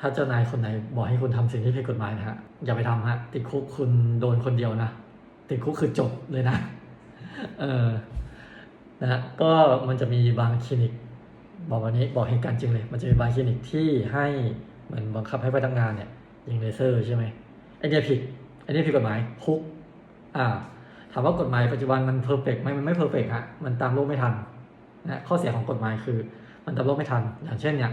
ถ้าเจ้านายคนไหนบอกให้คุณทำสิ่งที่ผิดกฎหมายนะฮะอย่าไปทำฮะติดคุกคุณโดนคนเดียวนะติดคุกคือจบเลยนะเออนะฮะก็มันจะมีบางคลินิก บอกวันนี้บอกเหตุการณ์จริงเลย มันจะมีบางคลินิกที่ให้เหมือนบังคับให้พนักงานเนี่ยยิงเลเซอร์ใช่ไหมไอเนี้ยผิดไอเนี้ยผิดกฎหมายคุกอ่าถามว่ากฎหมายปัจจุบันมันเพอร์เฟกไหมมันไม่เพอร์เฟกฮะมันตามโลกไม่ทันนะข้อเสียของกฎหมายคือ มันตามโลกไม่ทัน อย่างเช่นเนี่ย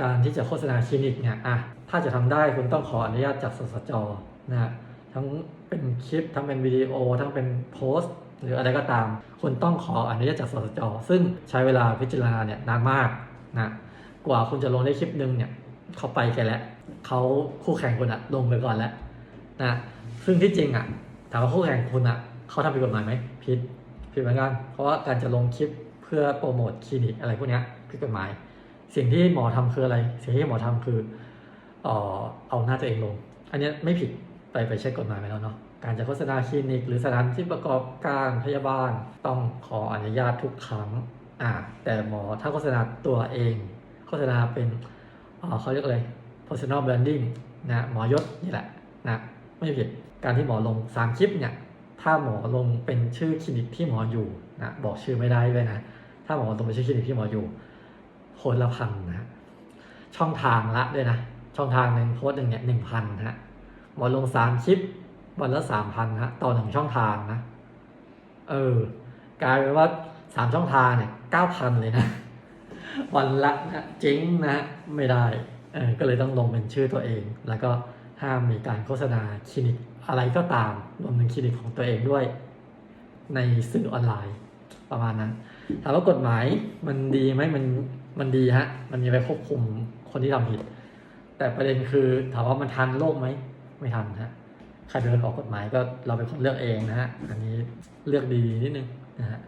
การที่จะโฆษณาคลินิกเนี่ยอะถ้าจะทำได้คุณต้องขออนุญาตจากสสจนะฮะทั้งเป็นคลิปทั้งเป็นวิดีโอ ทั้งเป็นโพสต์ หรืออะไรก็ตาม คุณต้องขออนุญาตจากสสจซึ่งใช้เวลาพิจารณาเนี่ยนานมากนะกว่าคุณจะลงได้คลิปหนึ่งเนี่ยเขาไปแกแล้วเขาคู่แข่งคุณอะลงไปก่อนแล้วนะซึ่งที่จริงอะถามว่าคู่แข่งคุณอะเขาทำผิดกฎหมายไหมผิดผิดเหมือนกันเพราะว่าการจะลงคลิปเพื่อโปรโมทคลินิกอะไรพวกเนี้ยผิดกฎหมาย สิ่งที่หมอทำคืออะไร สิ่งที่หมอทำคือเอาหน้าตัวเองลง อันนี้ไม่ผิดไปไปเช็คกฎหมายไปแล้วเนาะการจะโฆษณาคลินิก หรือสถานที่ประกอบการพยาบาลต้องขออนุญาตทุกครั้งอ่าแต่หมอถ้าโฆษณาตัวเอง โฆษณาเป็นเขาเรียกอะไร personal branding นะหมอยศนี่แหละนะไม่ผิดการที่หมอลงสามคลิปเนี่ยถ้าหมอลงเป็นชื่อคลินิกที่หมออยู่นะบอกชื่อไม่ได้ด้วยนะ ถ้าหมอลงเป็นชื่อคลินิกที่หมออยู่ คนละพันนะฮะช่องทางละด้วยนะ ช่องทางหนึ่งโพสหนึ่งเนี่ยหนึ่งพันฮะหมอลงสามคลิปวันละสามพันฮะต่อหนึ่งช่องทางนะ เออกลายเป็นว่าสามช่องทางเนี่ยเก้าพันเลยนะ วันละนะเจ๊งนะไม่ได้เออก็เลยต้องลงเป็นชื่อตัวเอง แล้วก็ห้ามมีการโฆษณาคลินิกอะไรก็ตามรวมถึงคลินิกของตัวเองด้วย ในสื่อออนไลน์ ประมาณนั้นถามว่ากฎหมายมันดีไหมมันมันดีฮะ มันมีไว้ควบคุมคนที่ทำผิด แต่ประเด็นคือถามว่ามันทันโลกไหมไม่ทันฮะใครเป็นคนออกกฎหมายก็เราเป็นคนเลือกเองนะฮะอันนี้เลือกดีนิดนึงนะฮะ